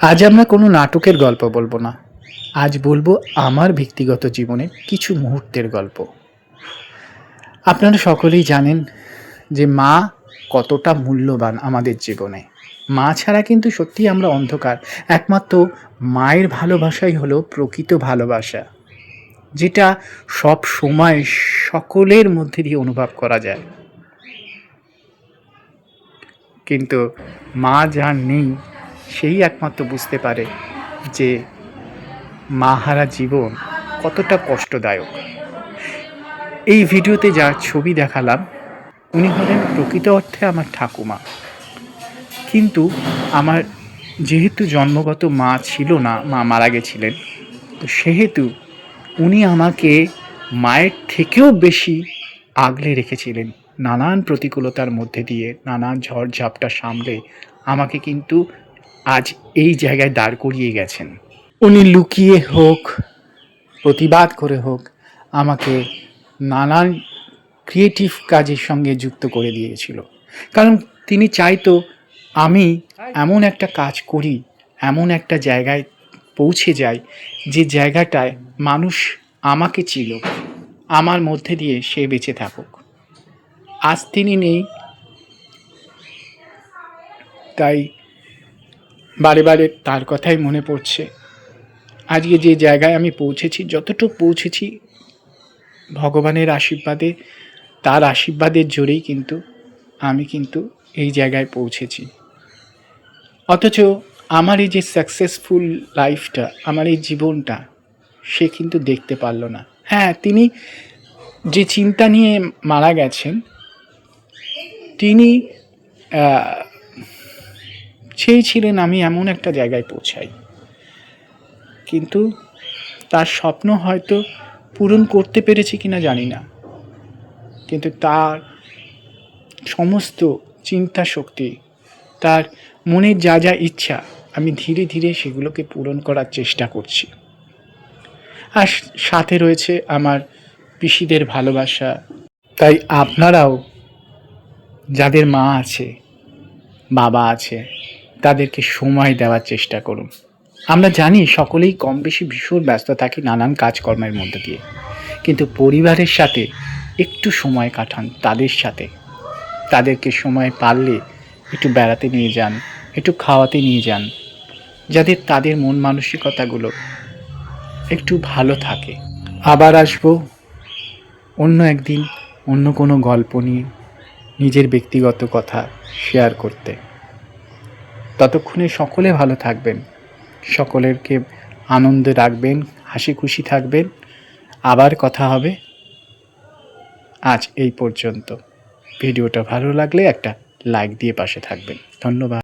আজ আমরা কোনো নাটকের গল্প বলব না। আজ বলব আমার ব্যক্তিগত জীবনের কিছু মুহূর্তের গল্প। আপনারা সকলেই জানেন যে মা কতটা মূল্যবান আমাদের জীবনে। মা ছাড়া কিন্তু সত্যিই আমরা অন্ধকার। একমাত্র মায়ের ভালোবাসাই হলো প্রকৃত ভালোবাসা, যেটা সব সময় সকলের মধ্যে দিয়ে অনুভব করা যায়। কিন্তু মা যার নেই সেই একমাত্র বুঝতে পারে যে মাহারা জীবন কতটা কষ্টদায়ক। এই ভিডিওতে যার ছবি দেখালাম, উনি হলেন প্রকৃত অর্থে আমার ঠাকুমা। কিন্তু আমার যেহেতু জন্মগত মা ছিল না, মা মারা গেছিলেন, তো সেহেতু উনি আমাকে মায়ের থেকেও বেশি আগলে রেখেছিলেন। নানান প্রতিকূলতার মধ্যে দিয়ে, নানান ঝড় ঝাপটা সামলে আমাকে কিন্তু আজ এই জায়গায় দাঁড় করিয়ে গেছেন। উনি লুকিয়ে হোক, প্রতিবাদ করে হোক, আমাকে নানান ক্রিয়েটিভ কাজের সঙ্গে যুক্ত করে দিয়েছিল। কারণ তিনি চাইতো আমি এমন একটা কাজ করি, এমন একটা জায়গায় পৌঁছে যাই, যে জায়গাটায় মানুষ আমাকে চিল আমার মধ্যে দিয়ে সে বেঁচে থাকুক। আজ তিনি নেই, তাই বারে বারে তার কথাই মনে পড়ছে। আজকে যে জায়গায় আমি পৌঁছেছি, যতটুকু পৌঁছেছি, ভগবানের আশীর্বাদে, তার আশীর্বাদের জোরেই কিন্তু আমি কিন্তু এই জায়গায় পৌঁছেছি। অথচ আমার এই যে সাকসেসফুল লাইফটা আমার এই জীবনটা, সে কিন্তু দেখতে পারল না। হ্যাঁ তিনি যে চিন্তা নিয়ে মারা গেছেন, তিনি আহ, চেয়েছিলেন আমি এমন একটা জায়গায় পৌঁছাই। কিন্তু তার স্বপ্ন হয়তো পূরণ করতে পেরেছি কিনা জানি না। কিন্তু তার সমস্ত চিন্তা শক্তি তার মনের যা যা ইচ্ছা আমি ধীরে ধীরে সেগুলোকে পূরণ করার চেষ্টা করছি। আর সাথে রয়েছে আমার পিসিদের ভালোবাসা। তাই আপনারাও যাদের মা আছে বাবা আছে তাদেরকে সময় দেওয়ার চেষ্টা করুন। আমরা জানি সকলেই কম বেশি ভীষণ ব্যস্ত থাকি নানান কাজকর্মের মধ্যে দিয়ে। কিন্তু পরিবারের সাথে একটু সময় কাটান তাদের সাথে। তাদেরকে সময় পারলে একটু বেড়াতে নিয়ে যান, একটু খাওয়াতে নিয়ে যান যাদের তাদের মন মানসিকতাগুলো একটু ভালো থাকে। আবার আসব অন্য একদিন অন্য কোনো গল্প নিয়ে, নিজের ব্যক্তিগত কথা শেয়ার করতে। ততক্ষণে সকলে ভালো থাকবেন। সকলেরকে আনন্দে রাখবেন, হাসি খুশি থাকবেন। আবার কথা হবে আজ এই পর্যন্ত। ভিডিওটা ভালো লাগলে একটা লাইক দিয়ে পাশে থাকবেন। ধন্যবাদ।